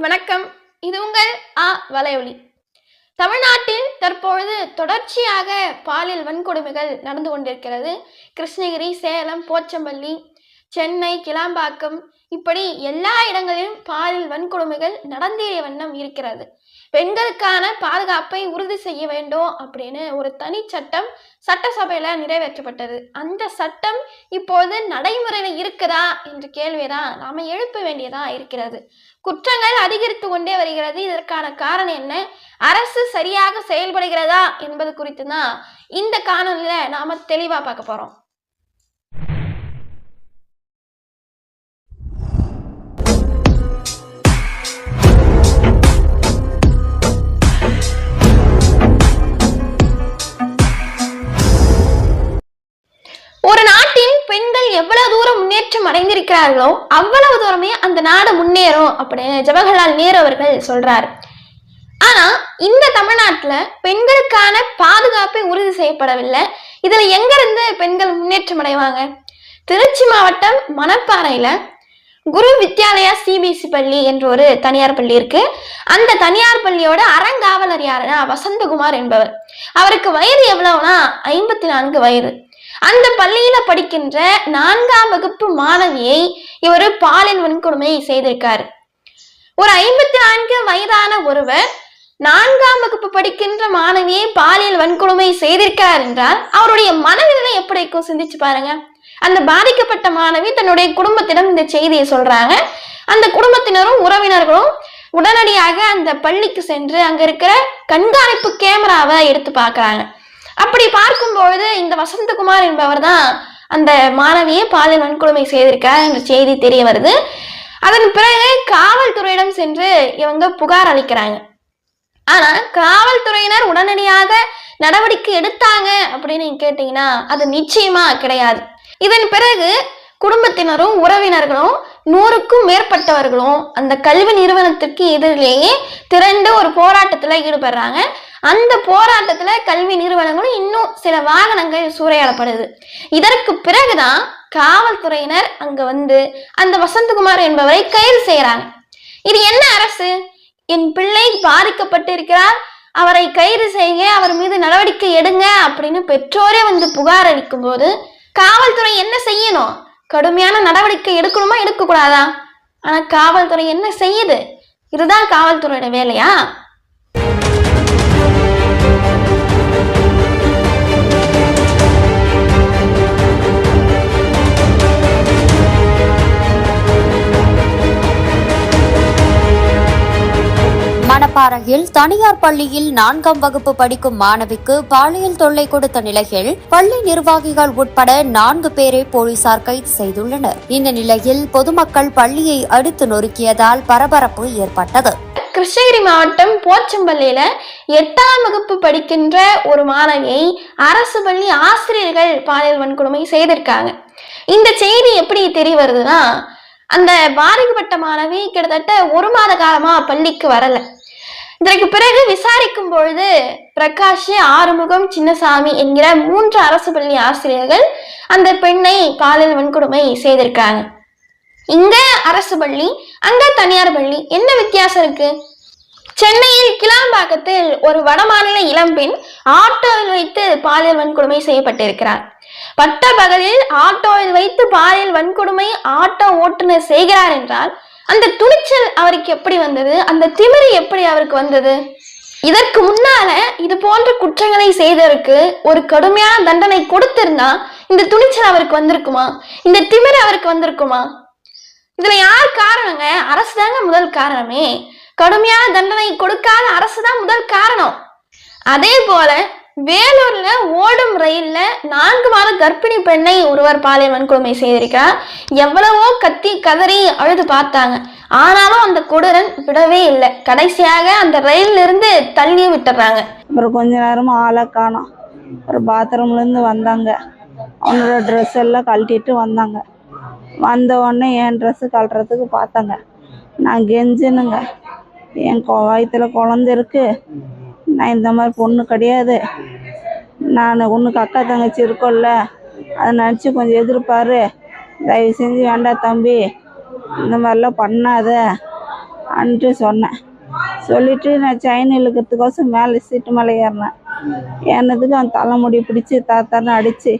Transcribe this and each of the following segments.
வணக்கம். இது உங்கள் ஆ வலையொலி. தமிழ்நாட்டில் தற்பொழுது தொடர்ச்சியாக பாலியல் வன்கொடுமைகள் நடந்து கொண்டிருக்கிறது. கிருஷ்ணகிரி சேலம் போச்சம்பள்ளி சென்னை கிளாம்பாக்கம் இப்படி எல்லா இடங்களிலும் பாலியல் வன்கொடுமைகள் நடந்தேறிய வண்ணம் இருக்கிறது. பெண்களுக்கான பாதுகாப்பை உறுதி செய்ய வேண்டும் அப்படின்னு ஒரு தனி சட்டம் சட்டசபையில நிறைவேற்றப்பட்டது. அந்த சட்டம் இப்போது நடைமுறையில் இருக்குதா என்ற கேள்விதான் நாம எழுப்ப வேண்டியதா இருக்கிறது. குற்றங்கள் அதிகரித்து கொண்டே வருகிறது. இதற்கான காரணம் என்ன? அரசு சரியாக செயல்படுகிறதா என்பது குறித்து தான் இந்த காணொலியில நாம தெளிவா பார்க்க போறோம். முன்னேற்றம் அடைந்திருக்கிறார்களோ அவ்வளவு தூரமே அந்த நாடு முன்னேறும் அப்படின்னு ஜவஹர்லால் நேரு அவர்கள் சொல்றாரு. ஆனா இந்த தமிழ்நாட்டுல பெண்களுக்கான பாதுகாப்பை உறுதி செய்யப்படவில்லை. இதுல எங்க இருந்து பெண்கள் முன்னேற்றம் அடைவாங்க? திருச்சி மாவட்டம் மணப்பாறையில குரு வித்யாலயா சிபிஎஸ்சி பள்ளி என்ற ஒரு தனியார் பள்ளி இருக்கு. அந்த தனியார் பள்ளியோட அறங்காவலர் யாருன்னா வசந்தகுமார் என்பவர். அவருக்கு வயது எவ்வளவுனா ஐம்பத்தி நான்கு வயது. அந்த பள்ளியில படிக்கின்ற நான்காம் வகுப்பு மாணவியை இவர் பாலியல் வன்கொடுமை செய்திருக்காரு. ஒரு ஐம்பத்தி நான்கு வயதான ஒருவர் நான்காம் வகுப்பு படிக்கின்ற மாணவியை பாலியல் வன்கொடுமை செய்திருக்கார் என்றால் அவருடைய மனநிலை எப்படி இருக்கும்? சிந்திச்சு பாருங்க. அந்த பாதிக்கப்பட்ட மாணவி தன்னுடைய குடும்பத்திடம் இந்த செய்தியை சொல்றாங்க. அந்த குடும்பத்தினரும் உறவினர்களும் உடனடியாக அந்த பள்ளிக்கு சென்று அங்க இருக்கிற கண்காணிப்பு கேமராவை எடுத்து பாக்குறாங்க அப்படி பார்க்கும்பொழுது இந்த வசந்தகுமார் என்பவர் தான் அந்த மாணவியை பாலியல் வன்கொடுமை செய்திருக்கார் என்ற செய்தி தெரிய வருது. அதன் பிறகு காவல்துறையிடம் சென்று இவங்க புகார் அளிக்கிறாங்க. ஆனா காவல்துறையினர் உடனடியாக நடவடிக்கை எடுத்தாங்க அப்படின்னு நீங்க கேட்டீங்கன்னா அது நிச்சயமா கிடையாது. இதன் பிறகு குடும்பத்தினரும் உறவினர்களும் நூறுக்கும் மேற்பட்டவர்களும் அந்த கல்வி நிறுவனத்திற்கு எதிரிலேயே திரண்டு ஒரு போராட்டத்துல ஈடுபடுறாங்க. அந்த போராட்டத்துல கல்வி நிறுவனங்களும் இன்னும் சில வாகனங்கள் சூறையாடப்படுது. இதற்கு பிறகுதான் காவல்துறையினர் அங்க வந்து அந்த வசந்தகுமார் என்பவரை கைது செய்யறாங்க இது என்ன அரசு? என் பிள்ளை பாதிக்கப்பட்டிருக்கிறார். அவரை கைது செய்ய அவர் மீது நடவடிக்கை எடுங்க அப்படின்னு பெற்றோரே வந்து புகார் அளிக்கும் போது காவல்துறை என்ன செய்யணும்? கடுமையான நடவடிக்கை எடுக்கணுமா? எடுக்கக்கூடாதா? ஆனால் காவல்துறை என்ன செய்யுது? இதுதான் காவல்துறையோட வேலையா? மணப்பாறையில் தனியார் பள்ளியில் நான்காம் வகுப்பு படிக்கும் மாணவிக்கு பாலியல் தொல்லை கொடுத்த நிலையில் பள்ளி நிர்வாகிகள் உட்பட நான்கு பேரை போலீசார் கைது செய்துள்ளனர். இந்த நிலையில் பொதுமக்கள் பள்ளியை அடுத்து நொறுக்கியதால் பரபரப்பு ஏற்பட்டது. கிருஷ்ணகிரி மாவட்டம் போச்சம்பள்ளியில எட்டாம் வகுப்பு படிக்கின்ற ஒரு மாணவியை அரசு பள்ளி ஆசிரியர்கள் பாலியல் வன்கொடுமை செய்திருக்காங்க. இந்த செய்தி எப்படி தெரிய வருதுன்னா அந்த பாதிக்கப்பட்ட மாணவி கிட்டத்தட்ட ஒரு மாத காலமா பள்ளிக்கு வரல. இதற்கு பிறகு விசாரிக்கும் பொழுது பிரகாஷ் ஆறுமுகம் சின்னசாமி என்கிற மூன்று அரசு பள்ளி ஆசிரியர்கள் அந்த பெண்ணை பாலியல் வன்கொடுமை செய்திருக்காங்க இங்க அரசு பள்ளி அங்க தனியார் பள்ளி என்ன வித்தியாசம் இருக்கு? சென்னையில் கிளாம்பாக்கத்தில் ஒரு வடமாநில இளம்பெண் ஆட்டோவில் வைத்து பாலியல் வன்கொடுமை செய்யப்பட்டிருக்கிறார். பட்ட பகலில் ஆட்டோவில் வைத்து பாலியல் வன்கொடுமை ஆட்டோ ஓட்டுநர் செய்கிறார் என்றால் அந்த துணிச்சல் அவருக்கு எப்படி வந்தது? அந்த திமிரு எப்படி அவருக்கு வந்தது? இதற்கு முன்னால இது போன்ற குற்றங்களை செய்தவருக்கு ஒரு கடுமையான தண்டனை கொடுத்திருந்தா இந்த துணிச்சல் அவருக்கு வந்திருக்குமா? இந்த திமிர் அவருக்கு வந்திருக்குமா? இதுல யார் காரணங்க? அரசு தாங்க முதல் காரணமே. கடுமையான தண்டனை கொடுக்காத அரசு தான் முதல் காரணம். அதே போல வேலூர்ல ஓடும் ரயில்ல நான்கு மாத கர்ப்பிணி பெண்ணை ஒருவர் பாலியல் வன்கொடுமை செய்திருக்கிறார். எவ்வளவோ கத்தி கதறி அழுது பார்த்தாங்க. ஆனாலும் அந்த கொடூரன் விடவே இல்லை. கடைசியாக அந்த ரயில்ல இருந்து தள்ளி விட்டுறாங்க. அப்புறம் கொஞ்ச நேரமா ஆளை காணோம். அப்புறம் பாத்ரூம்லேருந்து வந்தாங்க. அவனோட ட்ரெஸ் எல்லாம் கழட்டிட்டு வந்தாங்க. வந்த உடனே என் ட்ரெஸ்ஸு கழட்டுறதுக்கு பார்த்தாங்க. நான் கெஞ்சினுங்க. என் வயிற்றுல குழந்த இருக்கு. நான் இந்த மாதிரி பொண்ணு கிடையாது. நான் ஒன்றுக்கு அக்கா தங்கச்சி இருக்கோம்ல அதை நினச்சி கொஞ்சம் எதிர்ப்பார் தயவு செஞ்சு வேண்டாம் தம்பி இந்த மாதிரிலாம் பண்ணாத அன்ட்டு சொன்னேன். சொல்லிட்டு நான் செயின் இழுக்கிறதுக்கோசம் மேலே சீட்டு மேலே ஏறினேன். ஏறினதுக்கு அவன் தலைமுடி பிடிச்சி தாத்தான்னு அடித்து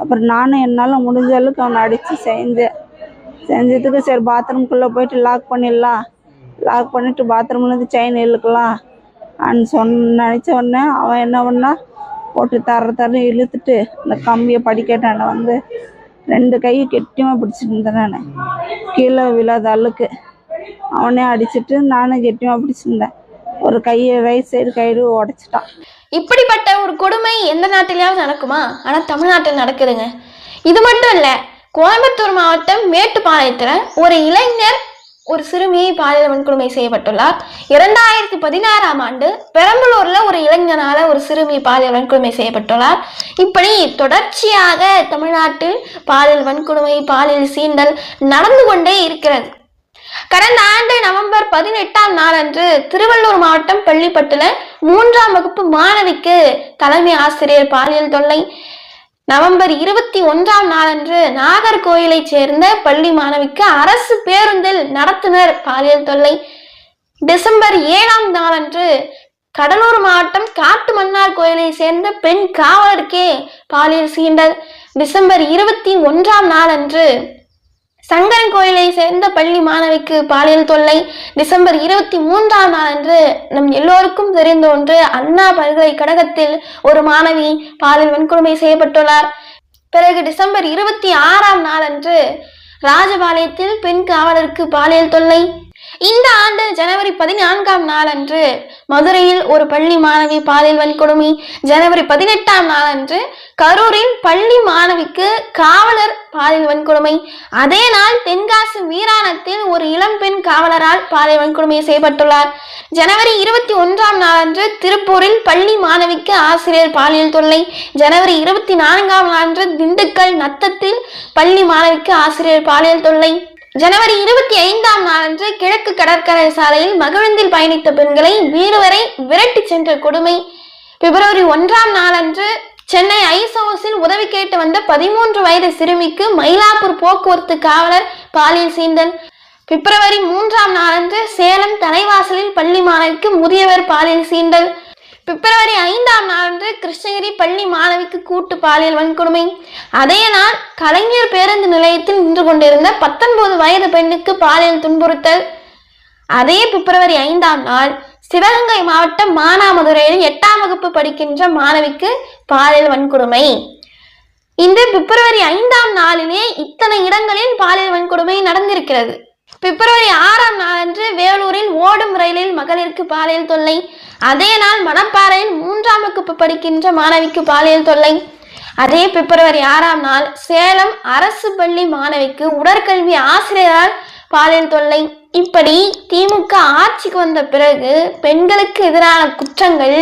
அப்புறம் நானும் என்னால் முடிஞ்ச அளவுக்கு அவனை அடித்து செஞ்சேன். செஞ்சதுக்கு சரி பாத்ரூம்குள்ளே போயிட்டு லாக் பண்ணிடலாம். லாக் பண்ணிவிட்டு பாத்ரூம்லேருந்து செயின் இழுக்கலாம். சொன்ன நினச்ச உடனே அவன் என்ன பண்ணா போட்டு தர தரன்னு இழுத்துட்டு அந்த கம்பியை படிக்கட்டான வந்து ரெண்டு கையும் கெட்டியமாக பிடிச்சிட்டு இருந்தேன் நான். கீழே விழாத அளவுக்கு. அவனே அடிச்சிட்டு நானும் கெட்டியமாக பிடிச்சிருந்தேன் ஒரு கையை ரைட் சைடு கயிறு உடச்சிட்டான். இப்படிப்பட்ட ஒரு கொடுமை எந்த நாட்டிலேயாவது நடக்குமா? ஆனால் தமிழ்நாட்டில் நடக்குதுங்க. இது மட்டும் இல்லை கோயம்புத்தூர் மாவட்டம் மேட்டுப்பாளையத்தில் ஒரு இளைஞர் ஒரு சிறுமியை பாலியல் வன்கொடுமை செய்யப்பட்டுள்ளார். இரண்டாயிரத்தி பதினாறாம் ஆண்டு பெரம்பலூர்ல ஒரு இளைஞனால ஒரு சிறுமி பாலியல் வன்கொடுமை செய்யப்பட்டுள்ளார். இப்படி தொடர்ச்சியாக தமிழ்நாட்டில் பாலியல் வன்கொடுமை பாலியல் சீண்டல் நடந்து கொண்டே இருக்கிறது. கடந்த ஆண்டு நவம்பர் பதினெட்டாம் நாளன்று திருவள்ளூர் மாவட்டம் பள்ளிப்பட்டுல மூன்றாம் வகுப்பு மாணவிக்கு தலைமை ஆசிரியர் பாலியல் தொல்லை நவம்பர் இருபத்தி ஒன்றாம் நாளன்று நாகர்கோயிலைச் சேர்ந்த பள்ளி மாணவிக்கு அரசு பேருந்தில் நடத்துனர் பாலியல் தொல்லை. டிசம்பர் ஏழாம் நாளன்று கடலூர் மாவட்டம் காட்டு மன்னார் கோயிலை சேர்ந்த பெண் காவலருக்கே பாலியல் சீண்டல். டிசம்பர் இருபத்தி ஒன்றாம் நாளன்று சங்கரன் கோயிலை சேர்ந்த பள்ளி மாணவிக்கு பாலியல் தொல்லை டிசம்பர் இருபத்தி மூன்றாம் நாளன்று நம் எல்லோருக்கும் தெரிந்த ஒன்று அண்ணா பல்கலைக்கழகத்தில் ஒரு மாணவி பாலியல் வன்கொடுமை செய்யப்பட்டுள்ளார். பிறகு டிசம்பர் இருபத்தி ஆறாம் நாளன்று ராஜபாளையத்தில் பெண் காவலருக்கு பாலியல் தொல்லை இந்த ஆண்டு ஜனவரி பதினான்காம் நாளன்று மதுரையில் ஒரு பள்ளி மாணவி பாலியல் வன்கொடுமை. ஜனவரி பதினெட்டாம் நாளன்று கரூரில் பள்ளி மாணவிக்கு காவலர் பாலியல் வன்கொடுமை. அதே நாள் தென்காசி வீராணத்தில் ஒரு இளம்பெண் காவலரால் பாலியல் வன்கொடுமை செய்யப்பட்டுள்ளார். ஜனவரி இருபத்தி ஒன்றாம் நாளன்று திருப்பூரில் பள்ளி மாணவிக்கு ஆசிரியர் பாலியல் தொல்லை. ஜனவரி இருபத்தி நான்காம் நாளன்று திண்டுக்கல் நத்தத்தில் பள்ளி மாணவிக்கு ஆசிரியர் பாலியல் தொல்லை. ஜனவரி இருபத்தி ஐந்தாம் நாளன்று கிழக்கு கடற்கரை சாலையில் மகிழுந்தில் பயணித்த பெண்களை வீடுவரை விரட்டி சென்ற கொடுமை. பிப்ரவரி ஒன்றாம் நாளன்று சென்னை ஐசோஸில் உதவி கேட்டு வந்த பதிமூன்று வயது சிறுமிக்கு மயிலாப்பூர் போக்குவரத்து காவலர் பாலியல் சீண்டல் பிப்ரவரி மூன்றாம் நாளன்று சேலம் தலைவாசலில் பள்ளி மாணவிக்கு முதியவர் பாலியல் சீண்டல். பிப்ரவரி ஐந்தாம் நாளன்று கிருஷ்ணகிரி பள்ளி மாணவிக்கு கூட்டு பாலியல் வன்கொடுமை. அதே நாள் கலைஞர் பேருந்து நிலையத்தில் நின்று கொண்டிருந்த பத்தொன்பது வயது பெண்ணுக்கு பாலியல் துன்புறுத்தல். அதே பிப்ரவரி ஐந்தாம் நாள் சிவகங்கை மாவட்டம் மானாமதுரையில் எட்டாம் வகுப்பு படிக்கின்ற மாணவிக்கு பாலியல் வன்கொடுமை. இந்த பிப்ரவரி ஐந்தாம் நாளிலே இத்தனை இடங்களில் பாலியல் வன்கொடுமை நடந்திருக்கிறது. பிப்ரவரி ஆறாம் நாளன்று வேலூரில் ஓடும் ரயிலில் மகளிருக்கு பாலியல் தொல்லை. அதே நாள் மணப்பாறையில் மூன்றாம் வகுப்பு படிக்கின்ற மாணவிக்கு பாலியல் தொல்லை. அதே பிப்ரவரி ஆறாம் நாள் சேலம் அரசு பள்ளி மாணவிக்கு உடற்கல்வி ஆசிரியரால் பாலியல் தொல்லை. இப்படி திமுக ஆட்சிக்கு வந்த பிறகு பெண்களுக்கு எதிரான குற்றங்கள்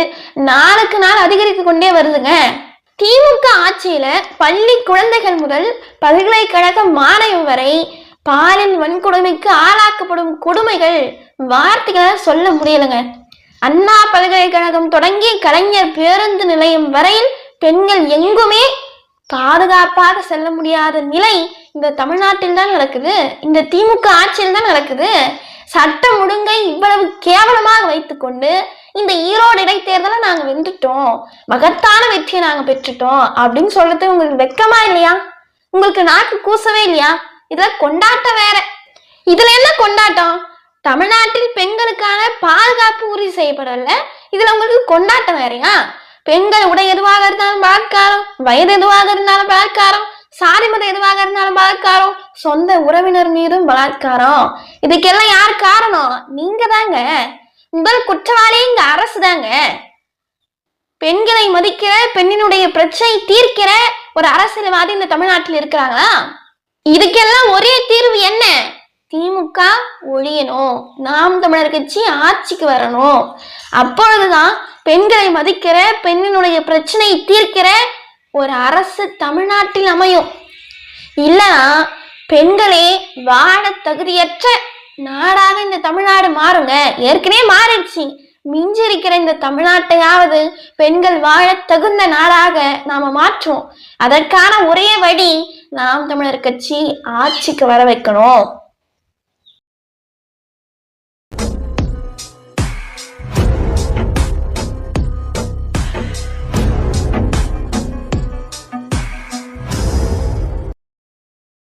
நாளுக்கு நாள் அதிகரித்து கொண்டே வருதுங்க. திமுக ஆட்சியில பள்ளி குழந்தைகள் முதல் பல்கலைக்கழக மாணவி வரை பாலின் வன்கொடுமைக்கு ஆளாக்கப்படும் கொடுமைகள் வார்த்தைகளால் சொல்ல முடியலைங்க. அண்ணா பல்கலைக்கழகம் தொடங்கி கலைஞர் பேருந்து நிலையம் வரையில் பெண்கள் எங்குமே பாதுகாப்பாக செல்ல முடியாத நிலை இந்த தமிழ்நாட்டில் தான் நடக்குது. இந்த திமுக ஆட்சியில் தான் நடக்குது. சட்டம் ஒழுங்கை இவ்வளவு கேவலமாக வைத்துக்கொண்டு இந்த ஈரோடு இடைத்தேர்தலை நாங்க வென்றுட்டோம். மகத்தான வெற்றியை நாங்க பெற்றுட்டோம். அப்படின்னு சொல்றது உங்களுக்கு வெக்கமா இல்லையா? உங்களுக்கு நாக்கு கூசவே இல்லையா? இதுல கொண்டாட்டம் வேற. இதுல என்ன கொண்டாட்டம்? தமிழ்நாட்டில் பெண்களுக்கான பாதுகாப்பு உறுதி செய்யப்படல. இதுல உங்களுக்கு கொண்டாட்டம் வேறையா? பெண்கள் உடை எதுவாக இருந்தாலும் பலாத்காரம் வயது எதுவாக இருந்தாலும் பலாத்காரம் சாதி மதம் எதுவாக இருந்தாலும் பலாத்காரம் சொந்த உறவினர் மீதும் பலாத்காரம். இதுக்கெல்லாம் யார் காரணம்? நீங்க தாங்க முதல் குற்றவாளி இங்க அரசு தாங்க பெண்களை மதிக்கிற பெண்ணினுடைய பிரச்சனை தீர்க்கிற ஒரு அரசியல்வாதி இந்த தமிழ்நாட்டில் இருக்கிறாங்களா? இதுக்கெல்லாம் ஒரே தீர்வு என்ன? திமுக ஒழியணும். நாம் தமிழர் கட்சி ஆட்சிக்கு வரணும். அப்பொழுதுதான் பெண்களை மதிக்கிற பெண்ணினுடைய பிரச்சனை தீர்க்கிற ஒரு அரசு தமிழ்நாட்டில் அமையும். இல்லைன்னா பெண்களே வாழ தகுதியற்ற நாடாக இந்த தமிழ்நாடு மாறுங்க. ஏற்கனவே மாறிடுச்சு. மிஞ்சி இருக்கிற இந்த தமிழ்நாட்டையாவது பெண்கள் வாழ தகுந்த நாடாக நாம மாற்றுவோம். அதற்கான ஒரே வழி நாம் தமிழர் கட்சி ஆட்சிக்கு வர வைக்கணும்.